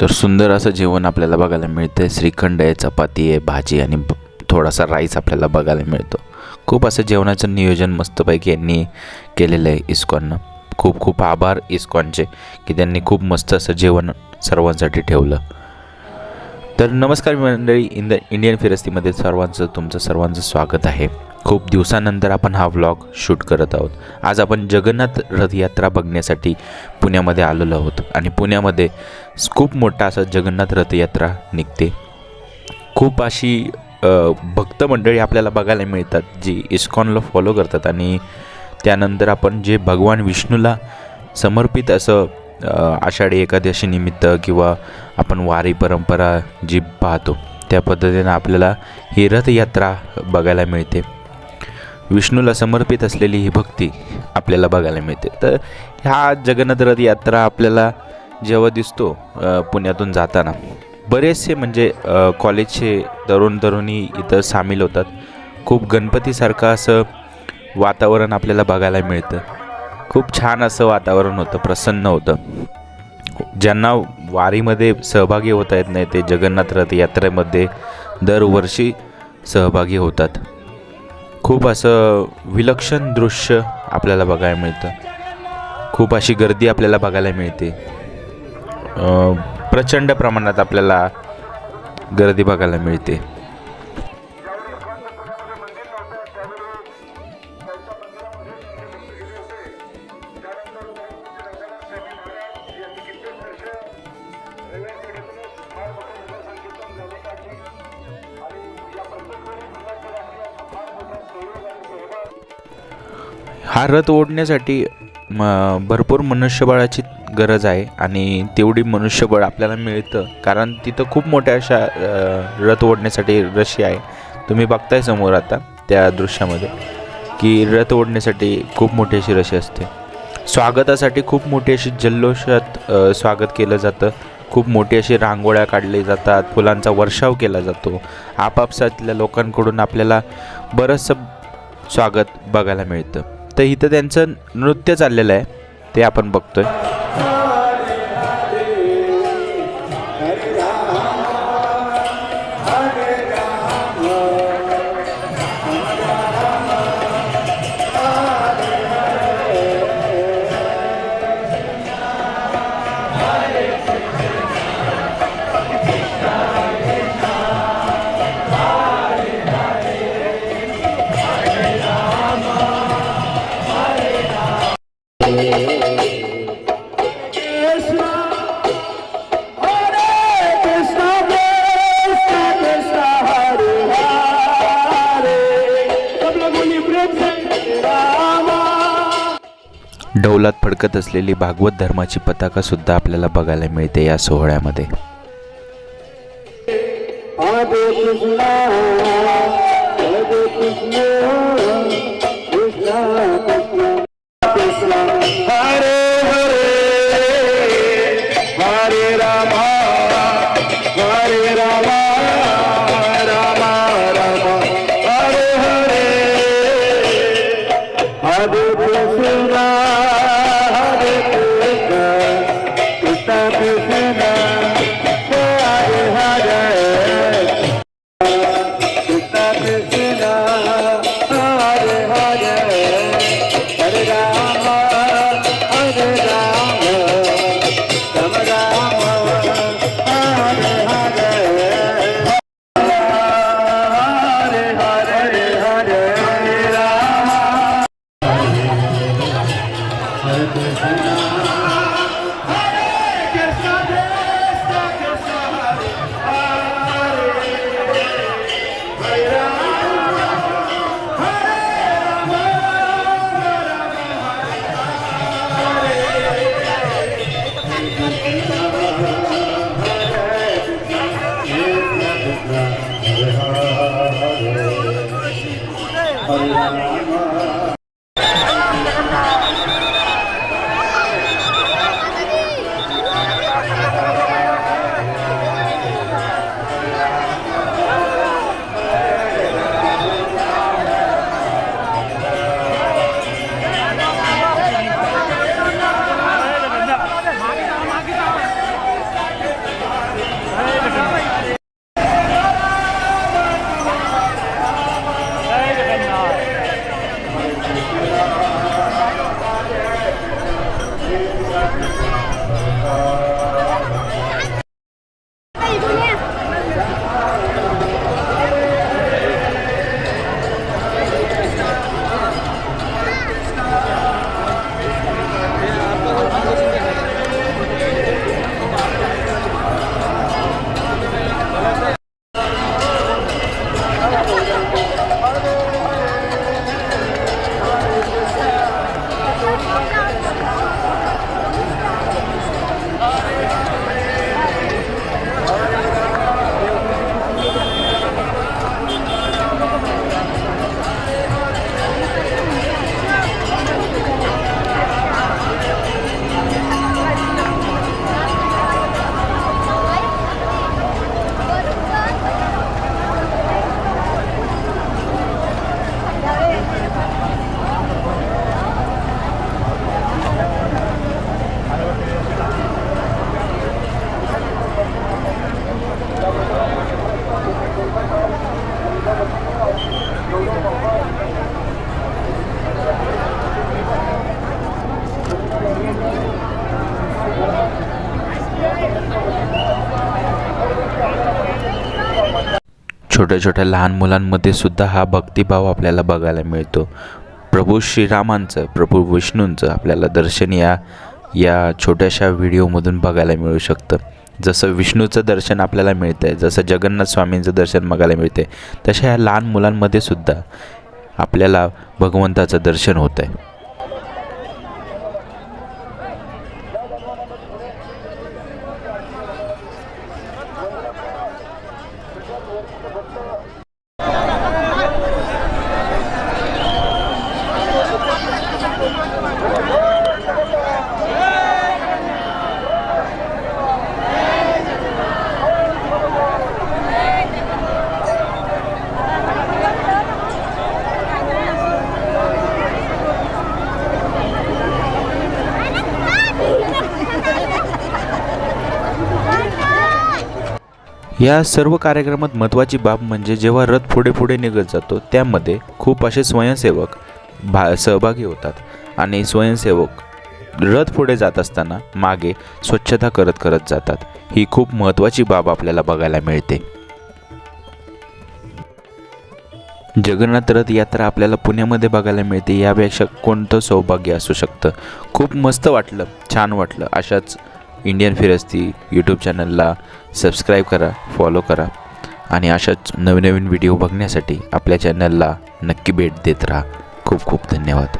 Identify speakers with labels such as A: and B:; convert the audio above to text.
A: तर सुंदर असं जेवण आपल्याला बघायला मिळतं श्रीखंड आहे चपाती आहे भाजी आणि थोडासा राईस आपल्याला बघायला मिळतो. खूप असं जेवणाचं नियोजन मस्तपैकी यांनी केलेलं आहे इस्कॉननं. खूप खूप आभार इस्कॉनचे की त्यांनी खूप मस्त असं जेवण सर्वांसाठी ठेवलं. तर नमस्कार मंडळी इंद इंडियन फिरस्तीमध्ये सर्वांचं तुमचं सर्वांचं स्वागत आहे. खूप दिवसानंतर आपण हा व्लॉग शूट करत आहोत. आज आपण जगन्नाथ रथयात्रा बघण्यासाठी पुण्यामध्ये आलेलो आहोत. आणि पुण्यामध्ये खूप मोठा असं जगन्नाथ रथयात्रा निघते. खूप अशी भक्त मंडळी आपल्याला बघायला मिळतात जी इस्कॉनला फॉलो करतात. आणि त्यानंतर आपण जे भगवान विष्णूला समर्पित असं आषाढी एकादशी निमित्त किंवा आपण वारी परंपरा जी पाहतो त्या पद्धतीनं आपल्याला ही रथयात्रा बघायला मिळते. विष्णूला समर्पित असलेली ही भक्ती आपल्याला बघायला मिळते. तर ह्या जगन्नाथ रथ यात्रा आपल्याला जेव्हा दिसतो पुण्यातून जाताना बरेचसे म्हणजे कॉलेजचे तरुण तरुणी इथं सामील होतात. खूप गणपतीसारखं असं वातावरण आपल्याला बघायला मिळतं. खूप छान असं वातावरण होतं प्रसन्न होतं. ज्यांना वारीमध्ये सहभागी होता येत नाही ते जगन्नाथ रथ यात्रेमध्ये दरवर्षी सहभागी होतात. खूप असं विलक्षण दृश्य आपल्याला बघायला मिळतं. खूप अशी गर्दी आपल्याला बघायला मिळते. प्रचंड प्रमाणात आपल्याला गर्दी बघायला मिळते. हा रथ ओढण्यासाठी म भरपूर मनुष्यबळाची गरज आहे आणि तेवढी मनुष्यबळ आपल्याला मिळतं. कारण तिथं खूप मोठ्या अशा रथ ओढण्यासाठी रशी आहे. तुम्ही बघताय समोर आता त्या दृश्यामध्ये की रथ ओढण्यासाठी खूप मोठी अशी रशी असते. स्वागतासाठी खूप मोठी अशी जल्लोषात स्वागत केलं जातं. खूप मोठी अशी रांगोळ्या काढली जातात फुलांचा वर्षाव केला जातो. आपापसातल्या लोकांकडून आपल्याला बरंचसं स्वागत बघायला मिळतं. तर इथं त्यांचं नृत्य चाललेलं आहे ते आपण बघतोय. ढोलात फडकत असलेली भागवत धर्माची पताका सुद्धा आपल्याला बघायला मिळते या सोहळ्यामध्ये.
B: मागे
A: छोट्या छोट्या लहान मुलांमध्ये सुद्धा हा भक्तिभाव आपल्याला बघायला मिळतो. प्रभू श्रीरामांचं प्रभू विष्णूंचं आपल्याला दर्शन या या छोट्याशा व्हिडिओमधून बघायला मिळू शकतं. जसं विष्णूचं दर्शन आपल्याला मिळतं आहे जसं जगन्नाथ स्वामींचं दर्शन बघायला मिळते तशा ह्या लहान मुलांमध्ये सुद्धा आपल्याला भगवंताचं दर्शन होतं आहे या सर्व कार्यक्रमात महत्त्वाची बाब म्हणजे जेव्हा रथ पुढे पुढे निघत जातो त्यामध्ये खूप असे स्वयंसेवक भा सहभागी होतात. आणि स्वयंसेवक रथ पुढे जात असताना मागे स्वच्छता करत करत जातात. ही खूप महत्त्वाची बाब आपल्याला बघायला मिळते. जगन्नाथ रथ यात्रा आपल्याला पुण्यामध्ये बघायला मिळते. यापेक्षा कोणतं सौभाग्य असू शकतं? खूप मस्त वाटलं छान वाटलं. अशाच इंडियन फिरस्ती यूट्यूब चॅनलला सबस्क्राईब करा फॉलो करा आणि अशाच नवीन नवीन व्हिडिओ बघण्यासाठी आपल्या चॅनलला नक्की भेट देत राहा. खूप खूप धन्यवाद.